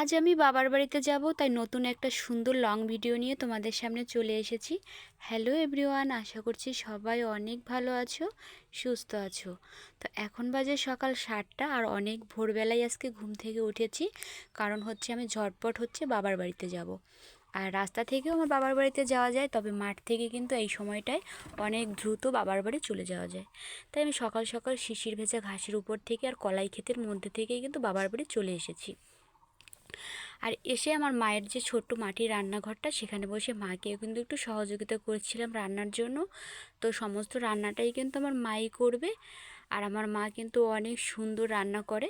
আজ আমি বাবার বাড়িতে যাব, তাই নতুন একটা সুন্দর লং ভিডিও নিয়ে তোমাদের সামনে চলে এসেছি। হ্যালো এভরিওয়ান আশা করছি সবাই অনেক ভালো আছো, সুস্থ আছো। তো এখন বাজে সকাল সাতটা আর অনেক ভোরবেলায় আজকে ঘুম থেকে উঠেছি, কারণ হচ্ছে আমি ঝটপট হচ্ছে বাবার বাড়িতে যাব। আর রাস্তা থেকেও আমার বাবার বাড়িতে যাওয়া যায়, তবে মাঠ থেকে কিন্তু এই সময়টায় অনেক দ্রুত বাবার বাড়ি চলে যাওয়া যায়। তাই আমি সকাল সকাল শিশির ভেজা ঘাসের উপর থেকে আর কলাই ক্ষেতের মধ্যে থেকেই কিন্তু বাবার বাড়ি চলে এসেছি। আর এসে আমার মায়ের যে ছোট্ট মাটির রান্নাঘরটা, সেখানে বসে মাকেও কিন্তু একটু সহযোগিতা করছিলাম রান্নার জন্য। তো সমস্ত রান্নাটাই কিন্তু আমার মাই করবে আর আমার মা কিন্তু অনেক সুন্দর রান্না করে।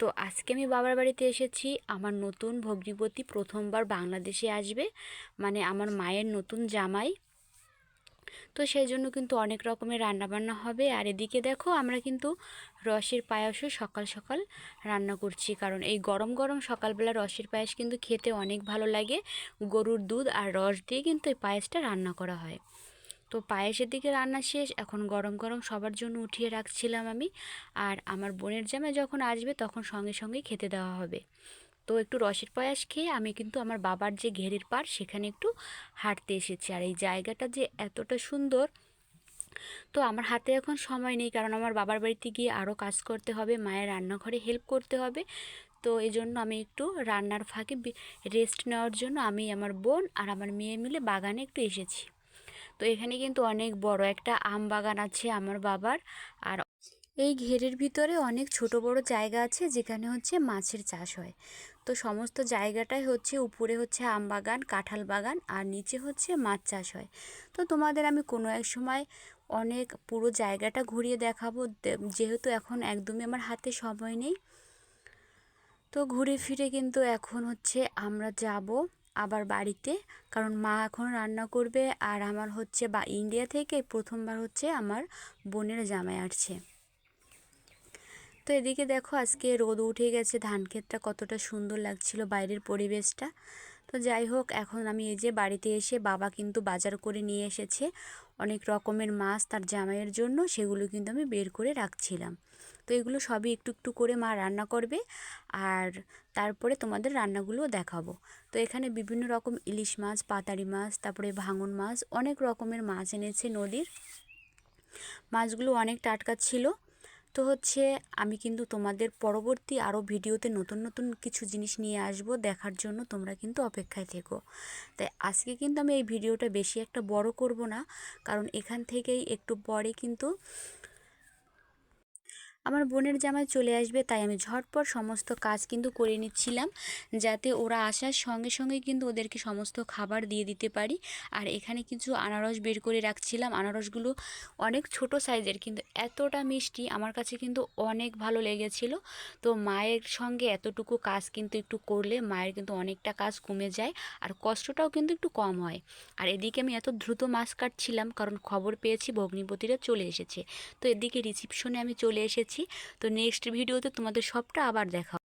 তো আজকে আমি বাবার বাড়িতে এসেছি, আমার নতুন ভগ্নীপতি প্রথমবার বাংলাদেশে আসবে। মানে আমার মায়ের নতুন জামাই। তো সেই জন্য কিন্তু অনেক রকমের রান্নাবান্না হবে। আর এদিকে দেখো আমরা কিন্তু রসের পায়েসও সকাল সকাল রান্না করছি। কারণ এই গরম গরম সকালবেলা রসের পায়েস কিন্তু খেতে অনেক ভালো লাগে। গরুর দুধ আর রস দিয়ে কিন্তু এই পায়েসটা রান্না করা হয়। তো পায়েসের দিকে রান্না শেষ, এখন গরম গরম সবার জন্য উঠিয়ে রাখছিলাম আমি। আর আমার বোনের জামাই যখন আসবে তখন সঙ্গে সঙ্গেই খেতে দেওয়া হবে। তো একটু রসের পায়াস খেয়ে আমি কিন্তু আমার বাবার যে ঘেরের পাড়, সেখানে একটু হাঁটতে এসেছি। আর এই জায়গাটা যে এতটা সুন্দর, তো আমার হাতে এখন সময় নেই। কারণ আমার বাবার বাড়িতে গিয়ে আরও কাজ করতে হবে, মায়ের রান্নাঘরে হেল্প করতে হবে। তো এই জন্য আমি একটু রান্নার ফাঁকে রেস্ট নেওয়ার জন্য আমি, আমার বোন আর আমার মেয়ে মিলে বাগানে একটু এসেছি। তো এখানে কিন্তু অনেক বড় একটা আম বাগান আছে আমার বাবার। আর এই ঘেরের ভিতরে অনেক ছোট বড় জায়গা আছে, যেখানে হচ্ছে মাছের চাষ হয়। তো সমস্ত জায়গাটাই হচ্ছে, উপরে হচ্ছে আম বাগান, কাঁঠাল বাগান, আর নিচে হচ্ছে মাছ চাষ হয়। তো তোমাদের আমি কোনো এক সময় অনেক পুরো জায়গাটা ঘুরিয়ে দেখাবো। যেহেতু এখন একদমই আমার হাতে সময় নেই। তো ঘুরে ফিরে কিন্তু এখন হচ্ছে আমরা যাব আবার বাড়িতে, কারণ মা এখন রান্না করবে, আর আমার হচ্ছে বা ইন্ডিয়া থেকে প্রথমবার হচ্ছে আমার বোনের জামাই আসছে। তো এদিকে দেখো আজকে রোদ উঠে গেছে, ধান ক্ষেতটা কতটা সুন্দর লাগছিল বাইরের পরিবেশটা। তো যাই হোক, এখন আমি এই যে বাড়িতে এসে বাবা কিন্তু বাজার করে নিয়ে এসেছে অনেক রকমের মাছ তার জামাইয়ের জন্য, সেগুলো কিন্তু আমি বের করে রাখছিলাম। তো এগুলো সবই একটু একটু করে মা রান্না করবে আর তারপরে তোমাদের রান্নাগুলোও দেখাবো। তো এখানে বিভিন্ন রকম ইলিশ মাছ, পাতারি মাছ, তারপরে ভাঙন মাছ, অনেক রকমের মাছ এনেছে নদীর। মাছগুলো অনেক টাটকা ছিল। তো হচ্ছে আমি কিন্তু তোমাদের পরবর্তী আরও ভিডিওতে নতুন নতুন কিছু জিনিস নিয়ে আসব, দেখার জন্য তোমরা কিন্তু অপেক্ষায় থেকো। তাই আজকে কিন্তু আমি এই ভিডিওটা বেশি একটা বড় করব না, কারণ এখান থেকেই একটু পরে কিন্তু আমার বোনের জামাই চলে আসবে, তাই আমি ঝটপট সমস্ত কাজ কিন্তু করে নিচ্ছিলাম যাতে ওরা আসার সঙ্গে সঙ্গে কিন্তু ওদেরকে সমস্ত খাবার দিয়ে দিতে পারি। আর এখানে কিছু আনারস বের করে রাখছিলাম। আনারসগুলো অনেক ছোট সাইজের কিন্তু এতটা মিষ্টি, আমার কাছে কিন্তু অনেক ভালো লেগেছিল। তো মায়ের সঙ্গে এতটুকু কাজ কিন্তু একটু করলে মায়ের কিন্তু অনেকটা কাজ কমে যায় আর কষ্টটাও কিন্তু একটু কম হয়। আর এদিকে আমি এত দ্রুত মাছ কাটছিলাম, কারণ খবর পেয়েছি ভগ্নিপতিরা চলে এসেছে। তো এদিকে রিসিপশনে আমি চলে এসেছি। তো নেক্সট ভিডিওতে তোমাদের সবটা আবার দেখা